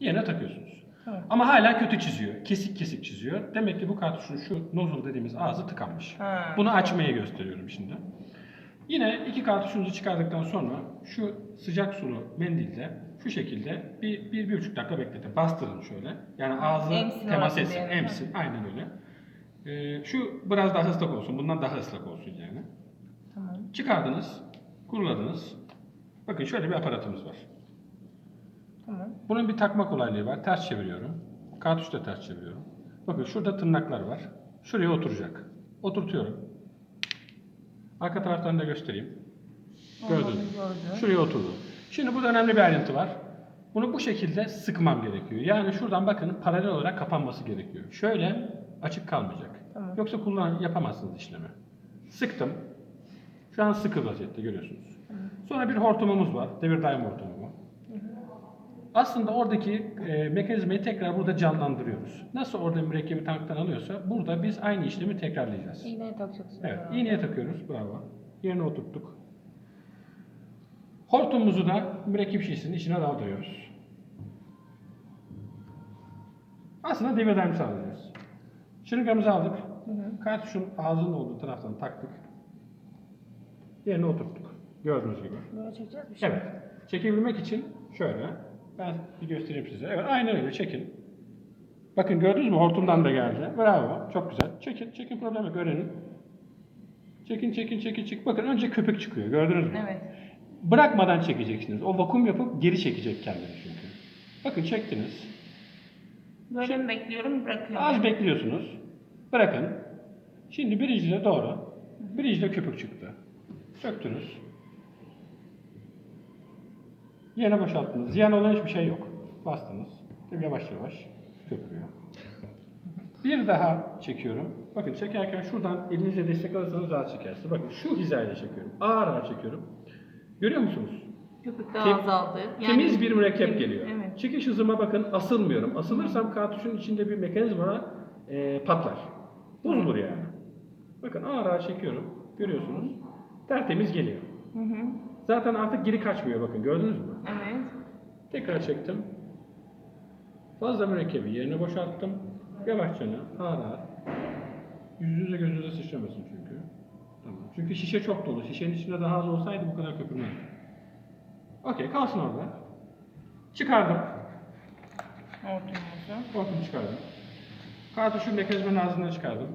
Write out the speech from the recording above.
Yerine takıyorsunuz. Tamam. Ama hala kötü çiziyor. Kesik kesik çiziyor. Demek ki bu kartuşun şu nozul dediğimiz ağzı tıkanmış. Ha, Bunu açmayı gösteriyorum şimdi. Yine iki kartuşunuzu çıkardıktan sonra şu sıcak sulu mendilde şu şekilde bir, bir, bir buçuk dakika bekletin. Bastırın şöyle. Yani ağzı Emsin temas etsin, diyelim, emsin. Aynen öyle. Ee, şu biraz daha ıslak olsun. Bundan daha ıslak olsun yani. Tamam. Çıkardınız, kuruladınız. Bakın şöyle bir aparatımız var. Bunun bir takma kolaylığı var. Ters çeviriyorum. Kartuş da ters çeviriyorum. Bakın şurada tırnaklar var. Şuraya oturacak. Oturtuyorum. Arka taraftan da göstereyim. Gördünüz. Şuraya oturdu. Şimdi burada önemli bir ayrıntı var. Bunu bu şekilde sıkmam gerekiyor. Yani şuradan bakın paralel olarak kapanması gerekiyor. Şöyle açık kalmayacak. Tamam. Yoksa kullan yapamazsınız işlemi. Sıktım. Şu an sıkı vaziyette görüyorsunuz. Sonra bir hortumumuz var. Devir daim hortumu. Aslında oradaki e, mekanizmayı tekrar burada canlandırıyoruz. Nasıl orada mürekkebi tanktan alıyorsa burada biz aynı işlemi tekrarlayacağız. İğneye takacaksın. Evet, herhalde. iğneye takıyoruz. Bravo. Yerine oturttuk. Hortumumuzu da mürekkep şişesinin içine daldırıyoruz. Aslında devir daim sağlayacağız. Şırıngamızı aldık. Kartuşun ağzının olduğu taraftan taktık. Yerine oturttuk. Gördüğünüz gibi. Böyle çekeceğiz bir şey. Evet. Çekebilmek için şöyle. Ben bir göstereyim size. Evet aynen öyle çekin. Bakın gördünüz mü hortumdan da geldi. Bravo. Çok güzel. Çekin. Çekin problem yok. Öğrenin. Çekin çekin çekin çekin. Bakın önce köpük çıkıyor. Gördünüz mü? Evet. Bırakmadan çekeceksiniz. O vakum yapıp geri çekecek kendini çünkü. Bakın çektiniz. Böyle mi bekliyorum bırakıyorum. Az bekliyorsunuz. Bırakın. Şimdi birincide doğru. Birincide köpük çıktı. Söktünüz. Yerine boşalttınız. Ziyan olan hiçbir şey yok. Bastınız. Yavaş yavaş köpürüyor. Bir daha çekiyorum. Bakın çekerken şuradan elinizle destek alırsanız rahat çekersiniz. Bakın şu hizayla çekiyorum. Ağır ağır çekiyorum. Görüyor musunuz? Köpük Tem- azaldı. Yani- Temiz bir mürekkep geliyor. Evet. Çekiş hızıma bakın asılmıyorum. Asılırsam kartuşun içinde bir mekanizma e, patlar. Bozulur yani. Bakın ağır ağır çekiyorum. Görüyorsunuz. Tertemiz geliyor. Hı hı. Zaten artık geri kaçmıyor bakın gördünüz mü? Evet. Tekrar çektim. Fazla mürekkebi yerine boşalttım. Yavaşça ağır ağır. Yüzünüze gözünüze sıçramasın çünkü. Tamam. Çünkü şişe çok dolu. Şişenin içinde daha az olsaydı bu kadar köpürmezdi. Okey kalsın orada. Çıkardım. Hortumumuzu. Hortumu çıkardım. Kartuşun mekanizmanın ağzından çıkardım.